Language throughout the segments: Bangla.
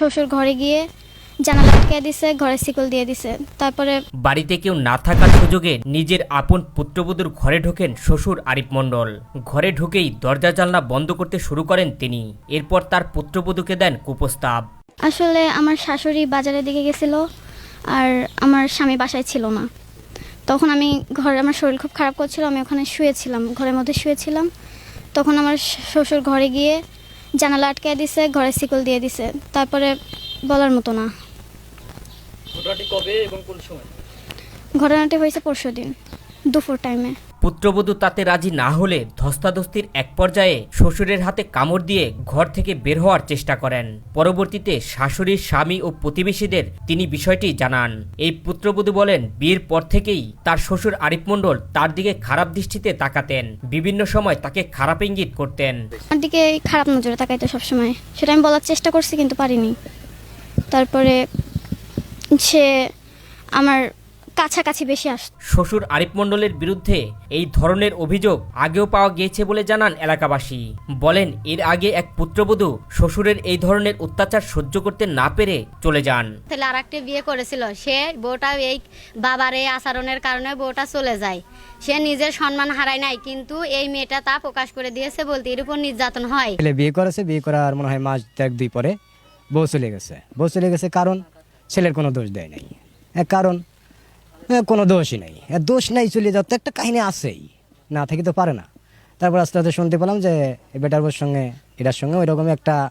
শ্বশুর ঘরে গিয়ে জানালা আটকে দিছে ঘরে শিকল দিয়ে দিছে। তারপরে বাড়িতে কেউ না থাকার সুযোগে নিজের আপন পুত্রবধূর ঘরে ঢোকেন শ্বশুর আরিফ মণ্ডল। ঘরে ঢুকেই দরজা জানলা বন্ধ করতে শুরু করেন তিনি। এরপর তার পুত্রবধূকে দেন কুপ্রস্তাব। আসলে আমার শাশুড়ি বাজারের দিকে গেছিল আর আমার স্বামী বাসায় ছিল না। তখন আমি ঘরে আমার শরীর খুব খারাপ করছিল আমি ওখানে শুয়েছিলাম ঘরের মধ্যে শুয়েছিলাম। তখন আমার শ্বশুর ঘরে গিয়ে জানালা আটকে দিছে ঘরে শিকল দিয়ে দিছে। তারপরে বলার মতো না। ঘটনাটি কবে এবং কোন সময়? ঘটনাটি হয়েছে পরশু দিন দুপুর টাইমে পুত্রবধূ তাতে রাজি না হলে ধস্তাধস্তির এক পর্যায়ে শ্বশুরের হাতে কামড় দিয়ে ঘর থেকে বের হওয়ার চেষ্টা করেন। পরবর্তীতে শাশুড়ির স্বামী ও প্রতিবেশীদের তিনি বিষয়টি জানান। এই পুত্রবধূ বলেন বিয়ের পর থেকেই তার শ্বশুর আরিফ মণ্ডল তার দিকে খারাপ দৃষ্টিতে তাকাতেন। বিভিন্ন সময় তাকে খারাপ ইঙ্গিত করতেন। আমার দিকে খারাপ নজরে তাকাইতো সবসময়। সেটা আমি বলার চেষ্টা করছি কিন্তু পারিনি। তারপরে সে আমার কাছাকাছি বেশি আসতো শ্বশুর আরিফ মণ্ডলের বিরুদ্ধে এই ধরনের অভিযোগ আগেও পাওয়া গিয়েছে বলে জানান এলাকাবাসী। বলেন এর আগে এক পুত্রবধূ শ্বশুরের এই ধরনের অত্যাচার সহ্য করতে না পেরে চলে যান। তাহলে আর একটা বিয়ে করেছিল। সে বউটা এই বাবার এই আচরণের কারণে বউটা চলে যায়। সে নিজের সম্মান হারায় নাই কিন্তু এই মেয়েটা তা প্রকাশ করে দিয়েছে বলতে এর উপর নির্যাতন হয়। ছেলে বিয়ে করেছে বিয়ে করার মনে হয় মাস এক দুই পরে বউ চলে গেছে। বউ চলে গেছে কারণ ছেলের কোনো দোষ দেয় নাই। এ কারণ কোনো দোষই নেই। এ দোষ নাই চলে যাওয়ার তো একটা কাহিনী আছেই। না থেকে তো পারে না। তারপর আস্তে আস্তে শুনতে পেলাম যে বেটার বোর সঙ্গে, এটার সঙ্গে ওই রকম একটা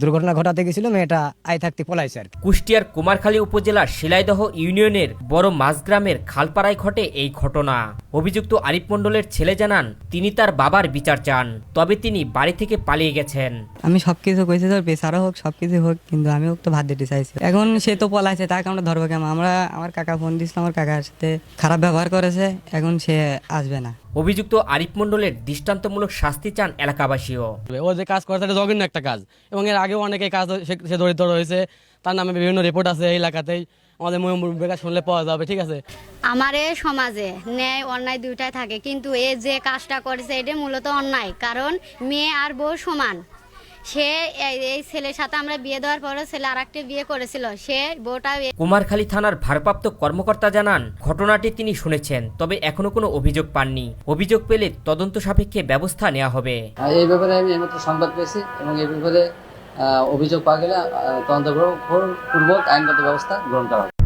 দুর্ঘটনা ঘটাতে গেছিল মেয়েটা আই থাকতে পলাইছে আর কুষ্টিয়ার কুমারখালী উপজেলার শিলাইদহ ইউনিয়নের বড় মাঝগ্রামের খালপাড়ায় ঘটে এই ঘটনা। অভিযুক্ত আরিফ মণ্ডলের ছেলে জানান তিনি তার বাবার বিচার চান তবে তিনি বাড়ি থেকে পালিয়ে গেছেন। আমি সবকিছু কইছি তোর বেচারা হোক সবকিছু হোক কিন্তু আমি ওকে তো ভাত দিতে চাইছি। এখন সে তো পলাইছে তাকে আমরা ধরবো কেমন? আমরা আমার কাকা ফোন দিয়েছিল আমার কাকার সাথে খারাপ ব্যবহার করেছে এখন সে আসবে না। অভিযুক্ত আরিফ মণ্ডলের দৃষ্টান্তমূলক শাস্তি চান এলাকাবাসীও। ও যে কাজ করে সেটা জঘন্য একটা কাজ। এবং এর আগেও অনেকে কাজ সে- দরিদ্র রয়েছে তার নামে বিভিন্ন রিপোর্ট আছে এই এলাকাতেই। আমাদের ময়ূর বেকার শুনলে পাওয়া যাবে ঠিক আছে? আমার এ সমাজে ন্যায় অন্যায় দুইটাই থাকে কিন্তু এ যে কাজটা করেছে এটা মূলত অন্যায় কারণ মেয়ে আর বউ সমান। সে এই- এই ছেলের সাথে আমরা বিয়ে দেওয়ার পরে ছেলে আর বিয়ে করেছিল সে বউটা কুমারখালী থানার ভারপ্রাপ্ত কর্মকর্তা জানান ঘটনাটি তিনি শুনেছেন তবে এখনও কোনো অভিযোগ পাননি। অভিযোগ পেলে তদন্ত সাপেক্ষে ব্যবস্থা নেওয়া হবে। এই ব্যাপারে আমি এইমাত্র সংবাদ পেয়েছি এবং এই ব্যাপারে অভিযোগ পাওয়া গেলে তদন্ত পূর্বক আইনগত ব্যবস্থা গ্রহণ করা হবে।